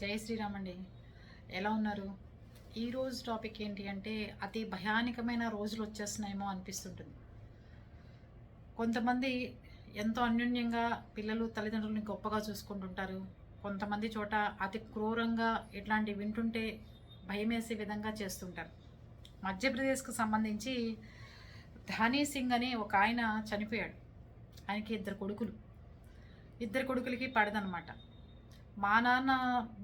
జై శ్రీరామ్ అండి ఎలా ఉన్నారు? ఈరోజు టాపిక్ ఏంటి అంటే అతి భయానకమైన రోజులు వచ్చేస్తున్నాయేమో అనిపిస్తుంటుంది. కొంతమంది ఎంతో అన్యోన్యంగా పిల్లలు తల్లిదండ్రులని గొప్పగా చూసుకుంటుంటారు. కొంతమంది చోట అతి క్రూరంగా ఇట్లాంటి వింటుంటే భయమేసే విధంగా చేస్తుంటారు. మధ్యప్రదేశ్కు సంబంధించి ధానీ సింగ్ అని ఒక ఆయన చనిపోయాడు. ఆయనకి ఇద్దరు కొడుకులు. ఇద్దరు కొడుకులకి పడదనమాట మా నాన్న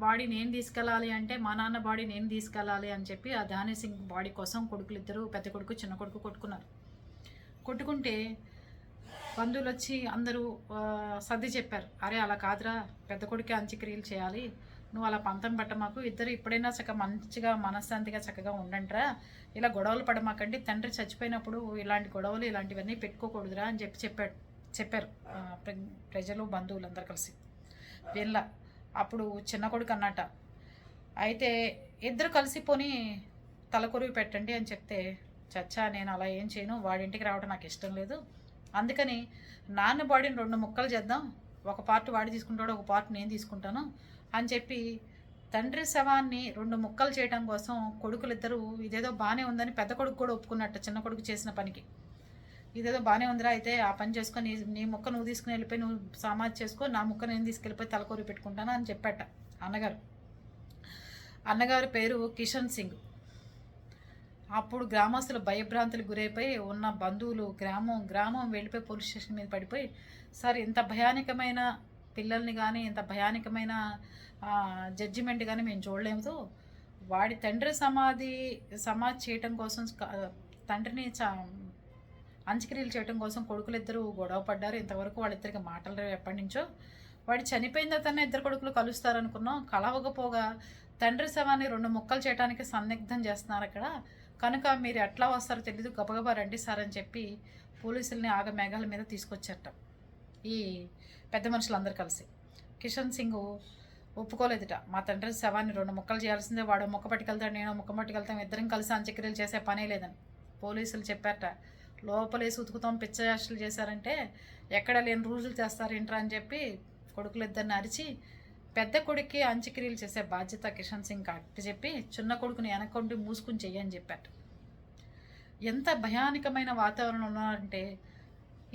బాడీ నేను తీసుకెళ్ళాలి అంటే మా నాన్న బాడీ నేను తీసుకెళ్ళాలి అని చెప్పి ఆ ధాని సింగ్ బాడీ కోసం కొడుకులు ఇద్దరు పెద్ద కొడుకు చిన్న కొడుకు కొట్టుకున్నారు. కొట్టుకుంటే బంధువులు వచ్చి అందరూ సర్ది చెప్పారు. అరే అలా కాదురా పెద్ద కొడుకే అంత్యక్రియలు చేయాలి. నువ్వు అలా పంతం పట్ట మాకు ఇద్దరు ఇప్పుడైనా చక్కగా మంచిగా మనశ్శాంతిగా చక్కగా ఉండండిరా. ఇలా గొడవలు పడమాకండి. తండ్రి చచ్చిపోయినప్పుడు ఇలాంటి గొడవలు ఇలాంటివన్నీ పెట్టుకోకూడదురా అని చెప్పి చెప్పాడు చెప్పారు ప్రజలు బంధువులు ప్రజలు బంధువులందరూ కలిసి. వీళ్ళ అప్పుడు చిన్న కొడుకు అన్నట అయితే ఇద్దరు కలిసిపోని తలకొరివి పెట్టండి అని చెప్తే చచ్చా నేను అలా ఏం చేయను. వాడింటికి రావడం నాకు ఇష్టం లేదు. అందుకని నాన్న బాడీని రెండు ముక్కలు చేద్దాం. ఒక పార్ట్ వాడి తీసుకుంటాడు ఒక పార్ట్ నేను తీసుకుంటాను అని చెప్పి తండ్రి శవాన్ని రెండు ముక్కలు చేయడం కోసం కొడుకులిద్దరూ ఇదేదో బాగానే ఉందని పెద్ద కొడుకు కూడా ఒప్పుకున్నట్టు చిన్న కొడుకు చేసిన పనికి. ఇదేదో బాగానే ఉందిరా అయితే ఆ పని చేసుకొని నీ- ముక్క నువ్వు తీసుకుని వెళ్ళిపోయి నువ్వు సమాధి చేసుకో నా ముక్క నేను తీసుకెళ్ళిపోయి తలకూరి పెట్టుకుంటాను అని చెప్పాట అన్నగారు. అన్నగారి పేరు కిషన్ సింగ్. అప్పుడు గ్రామస్తులు భయభ్రాంతులకు గురైపోయి ఉన్న బంధువులు గ్రామం గ్రామం వెళ్ళిపోయి పోలీస్ స్టేషన్ మీద పడిపోయి సార్ ఇంత భయానకమైన పిల్లల్ని కానీ ఇంత భయానకమైన జడ్జిమెంట్ కానీ మేము చూడలేము వాడి తండ్రి సమాధి సమాధి చేయటం కోసం తండ్రిని చ అంత్యక్రియలు చేయడం కోసం కొడుకులిద్దరూ గొడవ పడ్డారు. ఇంతవరకు వాళ్ళిద్దరికి మాటలు లేవు ఎప్పటి నుంచో. వాడు చనిపోయిన తర్వాత ఇద్దరు కొడుకులు కలుస్తారనుకున్నాం. కలవకపోగా తండ్రి శవాన్ని రెండు ముక్కలు చేయడానికి సన్నిగ్ధం చేస్తున్నారు అక్కడ. కనుక మీరు ఎట్లా వస్తారో తెలియదు గబగబా రండి సార్ అని చెప్పి పోలీసుల్ని ఆగ మేఘాల మీద తీసుకొచ్చారట ఈ పెద్ద మనుషులందరూ కలిసి. కిషన్ సింగ్ ఒప్పుకోలేదుట. మా తండ్రి శవాన్ని రెండు ముక్కలు చేయాల్సిందే. వాడు ముక్క పట్టుకెళ్తాడు నేను ముక్క పట్టుకెళ్తాం ఇద్దరం కలిసి అంత్యక్రియలు చేసే పనే లేదని పోలీసులు చెప్పారట. లోపలేసి ఉతుకుతాం పిచ్చయాష్టలు చేశారంటే ఎక్కడ లేని రోజులు చేస్తారేంట్రా అని చెప్పి కొడుకులు ఇద్దరిని అరిచి పెద్ద కొడుక్కి అంత్యక్రియలు చేసే బాధ్యత కిషన్ సింగ్ అట్టి చెప్పి చిన్న కొడుకుని వెనకొండి మూసుకుని చెయ్యని చెప్పారు ఎంత భయానకమైన వాతావరణం ఉన్నారంటే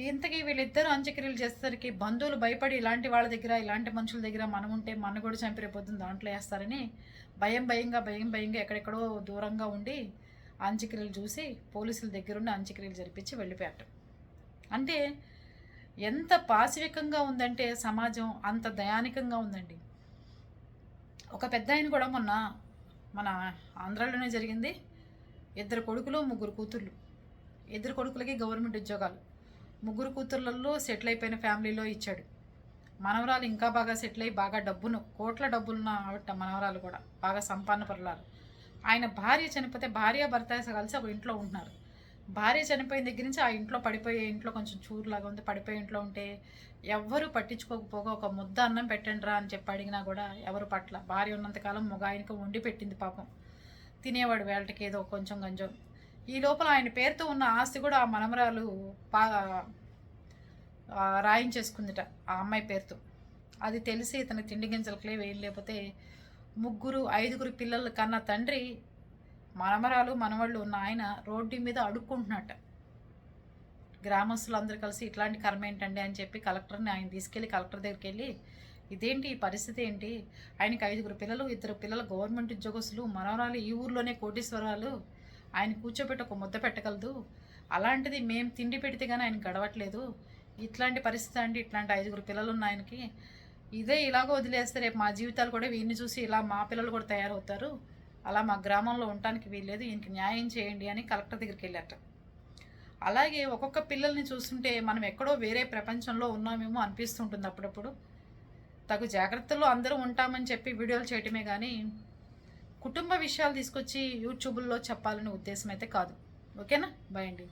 ఇంతకీ వీళ్ళిద్దరూ అంత్యక్రియలు చేసేసరికి బంధువులు భయపడి ఇలాంటి వాళ్ళ దగ్గర ఇలాంటి మనుషుల దగ్గర మనం ఉంటే మన కూడా చంపిరిపోతుంది దాంట్లో వేస్తారని భయం భయంగా భయం భయంగా ఎక్కడెక్కడో దూరంగా ఉండి అంత్యక్రియలు చూసి పోలీసుల దగ్గరుండి అంత్యక్రియలు జరిపించి వెళ్ళిపోయాట అంటే ఎంత పాశవికంగా ఉందంటే సమాజం అంత దయానికంగా ఉందండి. ఒక పెద్ద ఆయన కూడా మొన్న మన ఆంధ్రాలోనే జరిగింది. ఇద్దరు కొడుకులు ముగ్గురు కూతుర్లు. ఇద్దరు కొడుకులకి గవర్నమెంట్ ఉద్యోగాలు. ముగ్గురు కూతుర్లలో సెటిల్ అయిపోయిన ఫ్యామిలీలో ఇచ్చాడు. మనవరాలు ఇంకా బాగా సెటిల్ అయ్యి బాగా డబ్బును కోట్ల డబ్బులున్న ఆవిడ మనవరాలు కూడా బాగా సంపన్న పరులాలు ఆయన భార్య చనిపోతే భార్య భర్త కలిసి ఒక ఇంట్లో ఉంటున్నారు. భార్య చనిపోయిన దగ్గర నుంచి ఆ ఇంట్లో పడిపోయే ఇంట్లో కొంచెం చూరులాగా ఉంది పడిపోయే ఇంట్లో ఉంటే ఎవ్వరు పట్టించుకోకపోగా ఒక ముద్ద అన్నం పెట్టండి రా అని చెప్పి అడిగినా కూడా ఎవరు పట్ల. భార్య ఉన్నంతకాలం మగ ఆయనకు వండి పెట్టింది పాపం. తినేవాడు వేళకి ఏదో కొంచెం కొంచెం ఈ లోపల ఆయన పేరుతో ఉన్న ఆస్తి కూడా ఆ మనమరాలు పా రాయించేసుకుందిట ఆ అమ్మాయి పేరుతో. అది తెలిసి ఇతను తిండి గింజలకులే వేయలేకపోతే ముగ్గురు ఐదుగురు పిల్లలు కన్నా తండ్రి మనమరాలు మనవాళ్ళు ఉన్న ఆయన రోడ్డు మీద అడుక్కుంటున్నట్ట గ్రామస్తులు అందరూ కలిసి ఇట్లాంటి కర్మ ఏంటండి అని చెప్పి కలెక్టర్ని ఆయన తీసుకెళ్ళి కలెక్టర్ దగ్గరికి వెళ్ళి ఇదేంటి ఈ పరిస్థితి ఏంటి? ఆయనకి ఐదుగురు పిల్లలు ఇద్దరు పిల్లలు గవర్నమెంట్ ఉద్యోగస్తులు మనవరాలు ఈ ఊర్లోనే కోటీశ్వరాలు. ఆయన కూర్చోబెట్టి ఒక ముద్ద పెట్టగలదు. అలాంటిది మేము తిండి పెడితే కానీ ఆయన గడవట్లేదు. ఇట్లాంటి పరిస్థితి అండి. ఇట్లాంటి ఐదుగురు పిల్లలు ఉన్న ఆయనకి ఇదే ఇలాగ వదిలేస్తే రేపు మా జీవితాలు కూడా వీరిని చూసి ఇలా మా పిల్లలు కూడా తయారవుతారు. అలా మా గ్రామంలో ఉండటానికి వీల్లేదు ఈయనకి న్యాయం చేయండి అని కలెక్టర్ దగ్గరికి వెళ్ళారట. అలాగే ఒక్కొక్క పిల్లల్ని చూస్తుంటే మనం ఎక్కడో వేరే ప్రపంచంలో ఉన్నామేమో అనిపిస్తుంటుంది అప్పుడప్పుడు. తగు జాగ్రత్తలో అందరూ ఉంటామని చెప్పి వీడియోలు చేయటమే కానీ కుటుంబ విషయాలు తీసుకొచ్చి యూట్యూబ్లో చెప్పాలనే ఉద్దేశం అయితే కాదు. ఓకేనా? బాయ్ అండి.